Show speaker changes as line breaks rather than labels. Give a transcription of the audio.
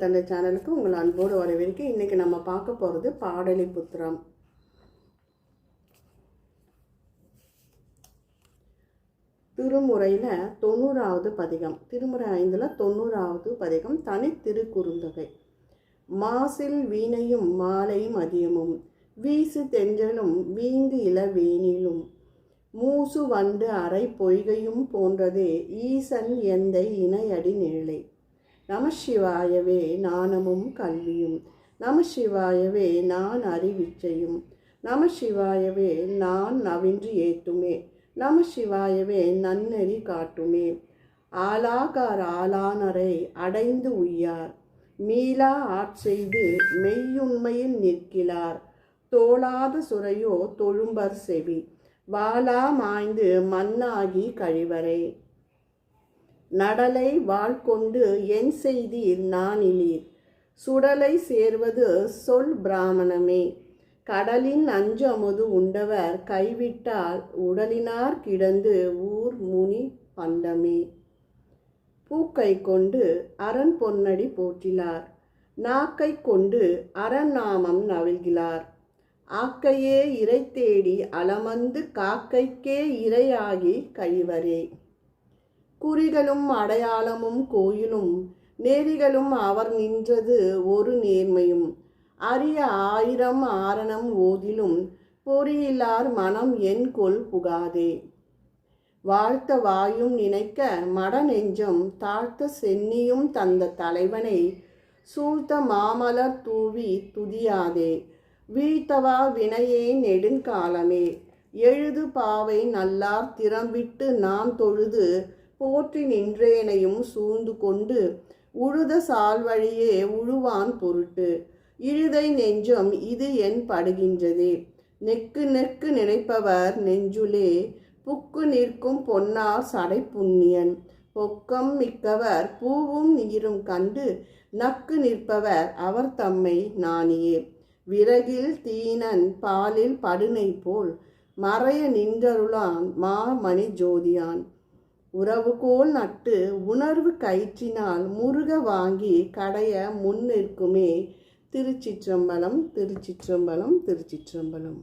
சேனலுக்கு உங்கள் அன்போடு வரவேற்க இன்றைக்கி நம்ம பார்க்க போகிறது பாடலிபுத்திரம் திருமுறையில் தொண்ணூறாவது பதிகம். திருமுறை ஐந்தில் தொண்ணூறாவது பதிகம். தனி திருக்குறுந்தகை மாசில் வீணையும் மாலை மதியமும் வீசு தெஞ்சலும் வீங்கு இளவேனிலும் மூசு வண்டு அரை பொய்கையும் போன்றதே ஈசன் எந்தை இணையடி நிழலை. நமசிவாயவே நாணமும் கல்வியும். நமசிவாயவே நான் அறிவிச்சையும். நமசிவாயவே நான் நவின்று ஏத்துமே. நமசிவாயவே நன்னெறி காட்டுமே. ஆலாகார் ஆளானரை அடைந்து உய்யார். மீளா ஆட்செய்து மெய்யுண்மையில் நிற்கிறார் தோளாத சுரையோ தொழும்பர் செவி. வாளா மாய்ந்து மண்ணாகி கழிவரே நடலை வாழ்கொண்டு என் செய்தீர் நானிலீர். சுடலை சேர்வது சொல் பிராமணமே. கடலின் அஞ்சமுது உண்டவர் கைவிட்டால் உடலினார் கிடந்து ஊர் முனி பண்டமே. பூக்கை கொண்டு அரண் பொன்னடி போற்றிலார். நாக்கை கொண்டு அரண் நாமம் நவிழ்கிறார் ஆக்கையே இறை தேடி அலமந்து காக்கைக்கே இரையாகி கழிவரே. குறிகளும் அடையாளமும் கோயிலும் நேரிகளும் அவர் நின்றது ஒரு நேர்மையும். அரிய ஆயிரம் ஆரணம் ஓதிலும் பொறியிலார் மனம் என் கொல் புகாதே. வாழ்த்த வாயும் நினைக்க மட நெஞ்சம் தாழ்த்த சென்னியும் தந்த தலைவனை சூழ்த்த மாமலர் தூவி துதியாதே. வீழ்த்தவா வினையே நெடுங்காலமே. எழுது பாவை நல்லார் திறம்பிட்டு நாம் தொழுது போற்றி நின்றேனையும் சூழ்ந்து கொண்டு உழுத சால்வழியே உழுவான் பொருட்டு. இழுதை நெஞ்சம் இது என் படுகின்றதே. நெக்கு நெக்கு நினைப்பவர் நெஞ்சுலே. புக்கு நிற்கும் பொன்னார் சடை புண்ணியன். பொக்கம் மிக்கவர் பூவும் நீரும் கண்டு நக்கு நிற்பவர் அவர் தம்மை நாணியே. விறகில் தீனன் பாலில் படுனை போல் மறைய நின்றருளான் மாமணி ஜோதியான் உறவுகோல் நட்டு உணர்வு கயிற்றினால் முருக வாங்கி கடைய முன்னிற்குமே. திருச்சிற்றம்பலம் திருச்சிற்றம்பலம் திருச்சிற்றம்பலம்.